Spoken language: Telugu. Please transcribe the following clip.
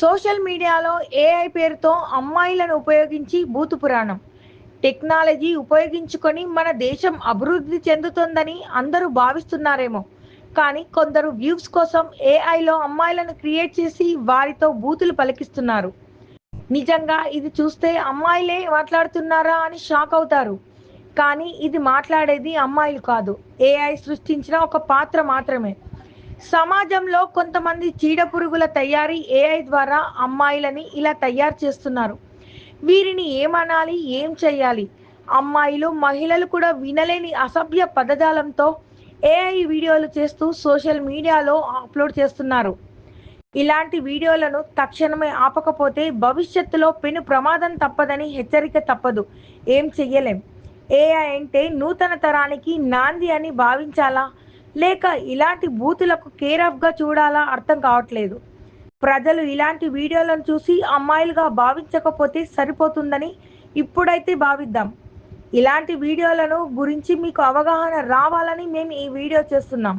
సోషల్ మీడియాలో ఏఐ పేరుతో అమ్మాయిలను ఉపయోగించి బూతు పురాణం. టెక్నాలజీ ఉపయోగించుకొని మన దేశం అభివృద్ధి చెందుతుందని అందరూ భావిస్తున్నారేమో. కానీ కొందరు వ్యూస్ కోసం ఏఐలో అమ్మాయిలను క్రియేట్ చేసి వారితో బూతులు పలికిస్తున్నారు. నిజంగా ఇది చూస్తే అమ్మాయిలే మాట్లాడుతున్నారా అని షాక్ అవుతారు. కానీ ఇది మాట్లాడేది అమ్మాయిలు కాదు. ఏఐ సృష్టించిన ఒక పాత్ర మాత్రమే. సమాజంలో కొంతమంది చీడపురుగుల తయారీ ఏఐ ద్వారా అమ్మాయిలని ఇలా తయారు చేస్తున్నారు. వీరిని ఏమనాలి? ఏం చేయాలి? అమ్మాయిలు మహిళలు కూడా వినలేని అసభ్య పదజాలంతో ఏఐ వీడియోలు చేస్తూ సోషల్ మీడియాలో అప్లోడ్ చేస్తున్నారు. ఇలాంటి వీడియోలను తక్షణమే ఆపకపోతే భవిష్యత్తులో పెను ప్రమాదం తప్పదని హెచ్చరిక తప్పదు. ఏం చెయ్యలేం. ఏఐ అంటే నూతన తరానికి నాంది అని భావించాలా? లేక ఇలాంటి బూతులకు కేర్ ఆఫ్గా చూడాలా అర్థం కావట్లేదు. ప్రజలు ఇలాంటి వీడియోలను చూసి అమ్మాయిలుగా భావించకపోతే సరిపోతుందని ఇప్పుడైతే భావిద్దాం. ఇలాంటి వీడియోలను గురించి మీకు అవగాహన రావాలని మేము ఈ వీడియో చేస్తున్నాం.